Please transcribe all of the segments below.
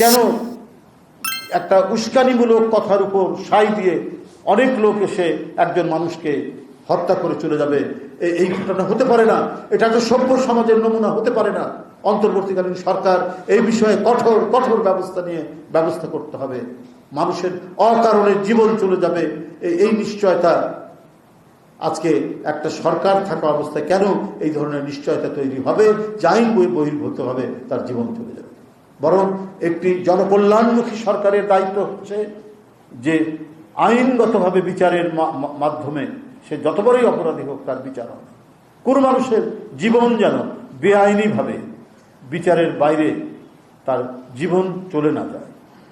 কেন একটা উস্কানিমূলক কথার উপর সাই দিয়ে অনেক লোক এসে একজন মানুষকে হত্যা করে চলে যাবে? এই ঘটনা হতে পারে না। এটা তো সভ্য সমাজের নমুনা, হতে পারে না। অন্তর্বর্তীকালীন সরকার এই বিষয়ে কঠোর কঠোর ব্যবস্থা নিয়ে ব্যবস্থা করতে হবে। মানুষের অকারণে জীবন চলে যাবে। এই- নিশ্চয়তা আজকে একটা সরকার থাকা অবস্থায় কেন এই ধরনের নিশ্চয়তা তৈরি হবে? যে আইন বই বহির্ভূত হবে, তার জীবন চলে যাবে। বরং একটি জনকল্যাণমুখী সরকারের দায়িত্ব হচ্ছে যে আইনগতভাবে বিচারের মাধ্যমে সে যত বড়ই অপরাধী হোক তার বিচার হবে কোন মানুষের জীবন যেন বেআইনিভাবে বিচারের বাইরে তার জীবন চলে না যায়,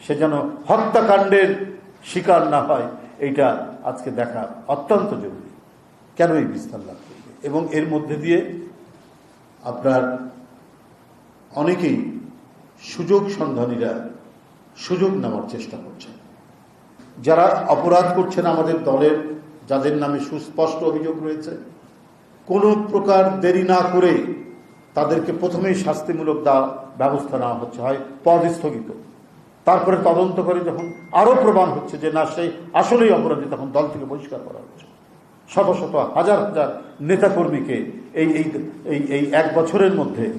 সে যেন হত্যাকাণ্ডের শিকার না হয়, এইটা আজকে দেখা অত্যন্ত জরুরি। কেন এই বিস্তার লাভ করবে? এবং এর মধ্যে দিয়ে আপনার অনেকেই সুযোগ সন্ধানীরা সুযোগ নেওয়ার চেষ্টা করছেন। যারা অপরাধ করছেন আমাদের দলের, যাদের নামে সুস্পষ্ট অভিযোগ রয়েছে, কোনো প্রকার দেরি না করে তাদেরকে প্রথমেই শাস্তিমূলক দা, ব্যবস্থা নেওয়া হচ্ছে, হয় পদ স্থগিত। তারপরে তদন্ত করে যখন আরও প্রমাণ হচ্ছে যে না, সেই আসলেই অপরাধী, তখন দল থেকে বহিষ্কার করা হচ্ছে। শত শত, হাজার হাজার নেতাকর্মীকে এই এই এই এক বছরের মধ্যে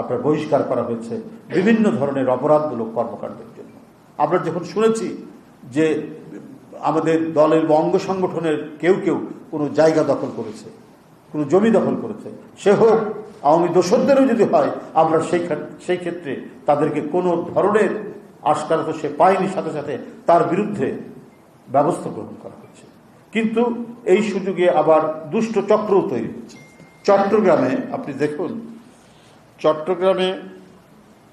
আপনার বহিষ্কার করা হয়েছে বিভিন্ন ধরনের অপরাধমূলক কর্মকাণ্ডের জন্য। আমরা যখন শুনেছি যে আমাদের দলের বা অঙ্গ সংগঠনের কেউ কেউ কোনো জায়গা দখল করেছে, কোনো জমি দখল করেছে, সে হোক, আওয়ামী দোষদেরও যদি হয়, আমরা সেই সেই ক্ষেত্রে তাদেরকে কোনো ধরনের আশকারত সে পায়নি, সাথে সাথে তার বিরুদ্ধে ব্যবস্থা গ্রহণ করা হচ্ছে কিন্তু এই সুযোগে আবার দুষ্ট চক্রও তৈরি হচ্ছে চট্টগ্রামে আপনি দেখুন চট্টগ্রামে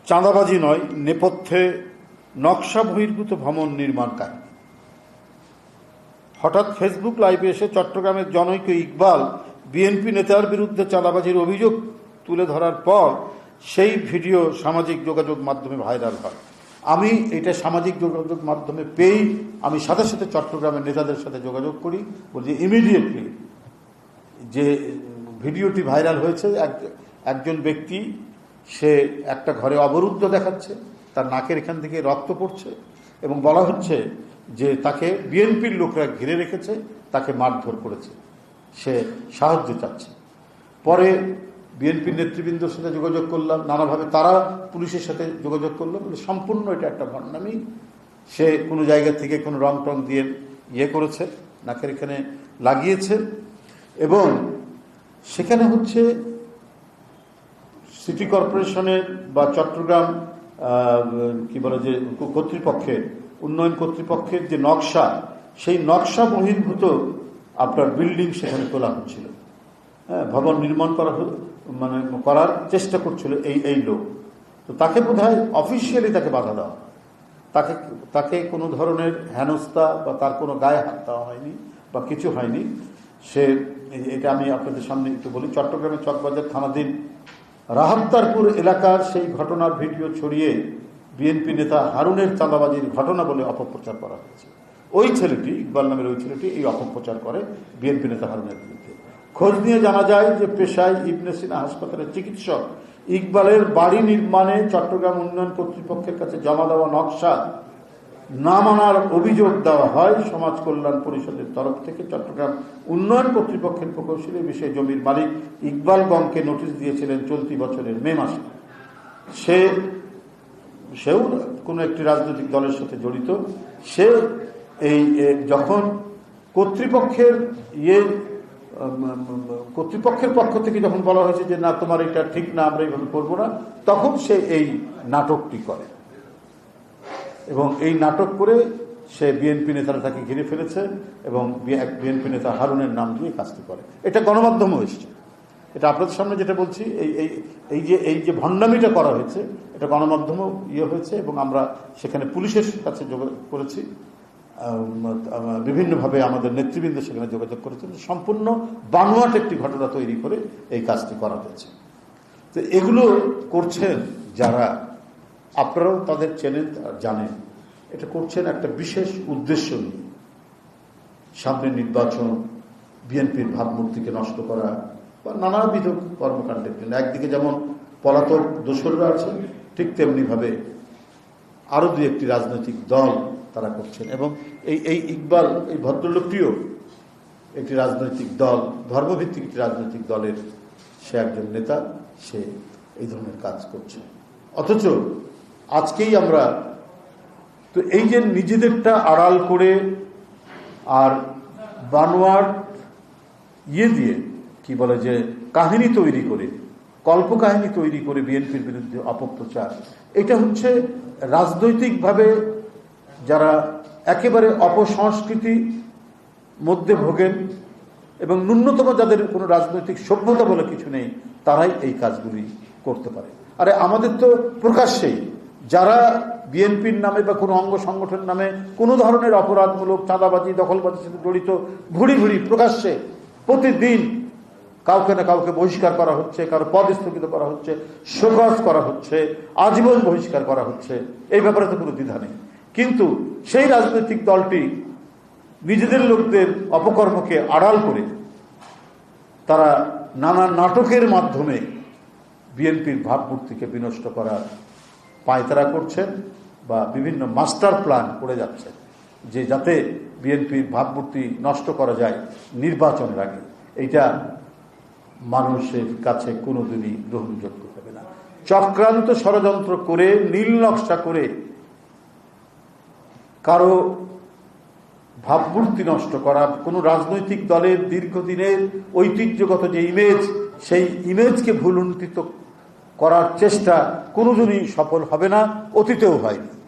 চাঁদাবাজি নয়, নেপথ্যে নকশা বহির্ভূত ভ্রমণ নির্মাণ কাহিনী হঠাৎ ফেসবুক লাইভে এসে চট্টগ্রামের জনৈক ইকবাল বিএনপি নেতার বিরুদ্ধে চাঁদাবাজির অভিযোগ তুলে ধরার পর সেই ভিডিও সামাজিক যোগাযোগ মাধ্যমে ভাইরাল হয়। আমি এটা সামাজিক যোগাযোগ মাধ্যমে পেয়েই আমি সাথে সাথে চট্টগ্রামের নেতাদের সাথে যোগাযোগ করি, বলছি ইমিডিয়েটলি যে ভিডিওটি ভাইরাল হয়েছে, এক- একজন ব্যক্তি, সে একটা ঘরে অবরুদ্ধ দেখাচ্ছে, তার নাকের এখান থেকে রক্ত পড়ছে এবং বলা হচ্ছে যে তাকে বিএনপির লোকরা ঘিরে রেখেছে, তাকে মারধর করেছে। সে সাহায্য চাচ্ছে। পরে বিএনপির নেতৃবৃন্দর সাথে যোগাযোগ করলাম, নানাভাবে তারা পুলিশের সাথে যোগাযোগ করল সম্পূর্ণ এটা একটা ভণ্ডামি। সে কোনো জায়গা থেকে কোনো রং টং দিয়ে ইয়ে করেছে, নাকের এখানে লাগিয়েছে এবং সেখানে হচ্ছে সিটি কর্পোরেশনের বা চট্টগ্রাম কি বলে যে, কর্তৃপক্ষের, উন্নয়ন কর্তৃপক্ষের যে নকশা, সেই নকশা বহির্ভূত আপনার বিল্ডিং সেখানে তোলা হচ্ছিল। হ্যাঁ ভবন নির্মাণ করা মানে করার চেষ্টা করছিল এই এই লোক। তো তাকে বোধ হয় অফিসিয়ালি তাকে বাধা দেওয়া তাকে তাকে কোনো ধরনের হেনস্থা বা তার কোনো গায়ে হাত দেওয়া হয়নি বা কিছু হয়নি। সে, এটা আমি আপনাদের সামনে একটু বলি, চট্টগ্রামের চকবাজার থানাধীন রাহাত্তারপুর এলাকার সেই ঘটনার ভিডিও ছড়িয়ে বিএনপি নেতা হারুনের চাঁদাবাজির ঘটনা বলে অপপ্রচার করা হয়েছে। ওই ছেলেটি, ইকবাল নামের ওই ছেলেটি এই অপপ্রচার করে বিএনপি নেতা হারুনের বিরুদ্ধে। খোঁজ নিয়ে জানা যায় যে পেশায় ইবনে সিনা হাসপাতালের চিকিৎসক, ইকবালের বাড়ি নির্মাণে চট্টগ্রাম উন্নয়ন কর্তৃপক্ষের কাছে জমা দেওয়া নকশা না মানার অভিযোগ দেওয়া হয় সমাজ কল্যাণ পরিষদের তরফ থেকে। চট্টগ্রাম উন্নয়ন কর্তৃপক্ষের প্রকৌশলী বিষয়ে জমির মালিক ইকবাল গমকে নোটিশ দিয়েছিলেন চলতি বছরের মে মাসে। সে, সেও কোনো একটি রাজনৈতিক দলের সাথে জড়িত। সে এই যখন কর্তৃপক্ষের ইয়ে কর্তৃপক্ষের পক্ষ থেকে যখন বলা হয়েছে যে, না, তোমার এটা ঠিক না, আমরা এইভাবে করব না, তখন সে এই নাটকটি করে। এবং এই নাটক করে সে বিএনপি নেতারা তাকে ঘিরে ফেলেছে এবং বিএনপি নেতা হারুনের নাম দিয়ে কাজটি করে। এটা গণমাধ্যমে এসছে। এটা আপনাদের সামনে যেটা বলছি, এই এই এই যে এই যে ভণ্ডামিটা করা হয়েছে, এটা গণমাধ্যমেও ইয়ে হয়েছে এবং আমরা সেখানে পুলিশের কাছে যোগাযোগ করেছি। বিভিন্নভাবে আমাদের নেতৃবৃন্দ সেখানে যোগাযোগ করেছেন সম্পূর্ণ বানোয়াট একটি ঘটনা তৈরি করে এই কাজটি করা হয়েছে। তো এগুলো করছেন যারা আপনারাও তাদের চেনেন জানেন। এটা করছেন একটা বিশেষ উদ্দেশ্য নিয়ে। সামনে নির্বাচন, বিএনপির ভাবমূর্তিকে নষ্ট করা বা নানাবিধ কর্মকাণ্ডের জন্য। একদিকে যেমন পলাতক দোসররা আছে ঠিক তেমনি ভাবে আরও দু একটি রাজনৈতিক দল তারা করছেন। এবং এই এই ইকবাল, এই ভদ্রলোকটিও একটি রাজনৈতিক দল, ধর্মভিত্তিক একটি রাজনৈতিক দলের সে একজন নেতা, সে এই ধরনের কাজ করছে। অথচ আজকেই আমরা তো এই যে নিজেদেরটা আড়াল করে আর বানোয়ার ইয়ে দিয়ে, কি বলে যে, কাহিনী তৈরি করে, কল্পকাহিনী তৈরি করে বিএনপির বিরুদ্ধে অপপ্রচার, এটা হচ্ছে রাজনৈতিকভাবে যারা একেবারে অপসংস্কৃতি মধ্যে ভোগেন এবং ন্যূনতম যাদের কোনো রাজনৈতিক সভ্যতা বলে কিছু নেই, তারাই এই কাজগুলি করতে পারে। আরে আমাদের তো প্রকাশ্যেই যারা বিএনপির নামে বা কোনো অঙ্গ সংগঠনের নামে কোনো ধরনের অপরাধমূলক চাঁদাবাজি দখলবাজির সাথে জড়িত ভুড়ি ভুড়ি প্রকাশ্যে প্রতিদিন কাউকে না কাউকে বহিষ্কার করা হচ্ছে, কারও পদ স্থগিত করা হচ্ছে, শোকজ করা হচ্ছে, আজীবন বহিষ্কার করা হচ্ছে, এই ব্যাপারে তো কোনো দ্বিধা নেই। কিন্তু সেই রাজনৈতিক দলটি নিজেদের লোকদের অপকর্মকে আড়াল করে তারা নানা নাটকের মাধ্যমে বিএনপির ভাবমূর্তিকে বিনষ্ট করার পায়তারা করছেন বা বিভিন্ন মাস্টার প্ল্যান করে যাচ্ছেন, যে যাতে বিএনপির ভাবমূর্তি নষ্ট করা যায় নির্বাচনের আগে। এইটা মানুষের কাছে কোনোদিনই গ্রহণযোগ্য হবে না। চক্রান্ত ষড়যন্ত্র করে, নীল নকশা করে কারও ভাবমূর্তি নষ্ট করা, কোনো রাজনৈতিক দলের দীর্ঘদিনের ঐতিহ্যগত যে ইমেজ সেই ইমেজকে ভুলুণ্ঠিত করার চেষ্টা কোনোদিনই সফল হবে না অতীতেও হয়নি